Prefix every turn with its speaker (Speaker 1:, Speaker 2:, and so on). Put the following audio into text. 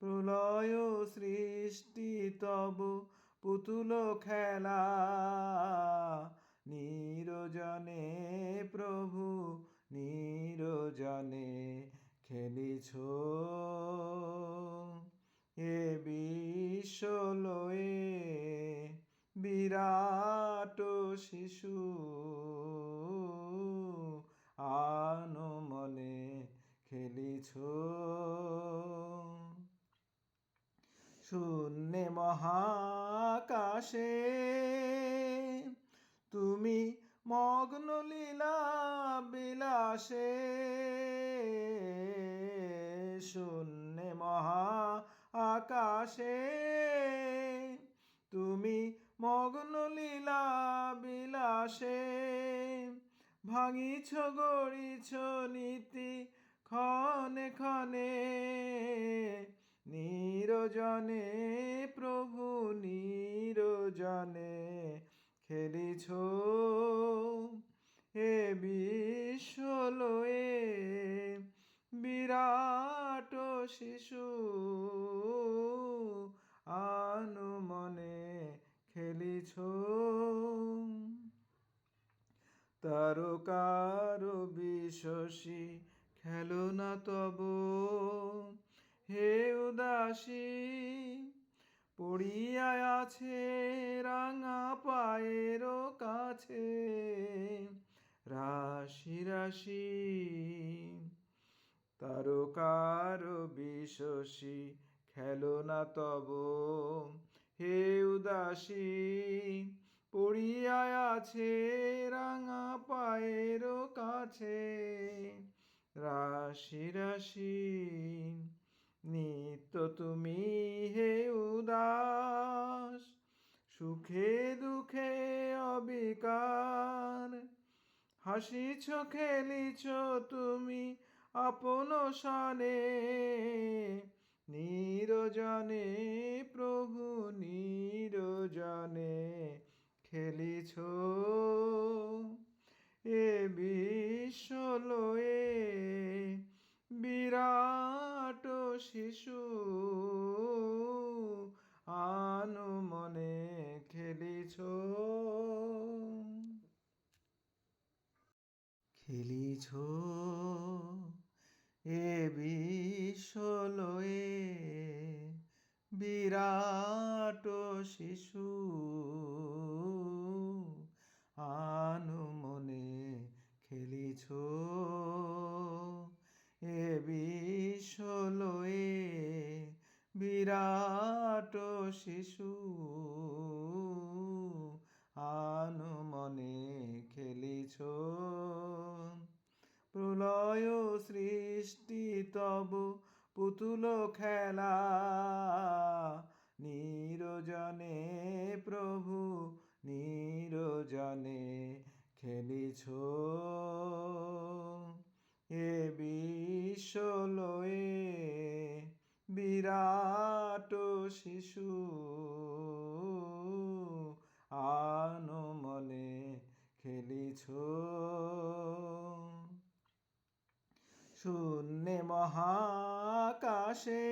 Speaker 1: প্রলয় সৃষ্টি তব পুতুল খেলা। নিরজনে প্রভু নিরজনে খেলিছ। এ বিশ্বলয়ে বিরাট শিশু মহাকাশে। তুমি মগ্ন লীলা বিলাসে। শূন্য মহা আকাশে তুমি মগ্ন লীলা বিলাসে। ভাঙিছ, গড়িছ নীতি ক্ষণে ক্ষণে। নিরজনে প্রভু নিরজনে খেলিছ এ বিশ্বলয়ে বিরাট শিশু আনু মনে খেলিছ। তারকার বিশ্বসী খেলো না তব, হে উদাসী পড়িয়া আছে রাঙা পায়ের কাছে। রাশি রাশি, তারকার খেলো না তব। হে উদাসী, পড়িয়া আছে রাঙা পায়ের কাছে। রাশি রাশি, নিত্য তুমি হে উদাস সুখে দুঃখে অবিকার। হাসিছ খেলিছ তুমি আপন সনে। নিরজনে প্রভু নিরজনে খেলিছ। এ বিশ্বলয়ে বিরাট শিশু আনু মনে খেলিছ খেলিছ এ বিশ্বলয়ে বিরাট শিশু আনু মনে খেলিছ। এ বিশ্বলয়ে বিরাট শিশু তব পুতুল খেলা। নিরজনে প্রভু নিরজনে খেলিছ। এ বিশ্বলয়ে বিরাট শিশু শূন্যে মহাকাশে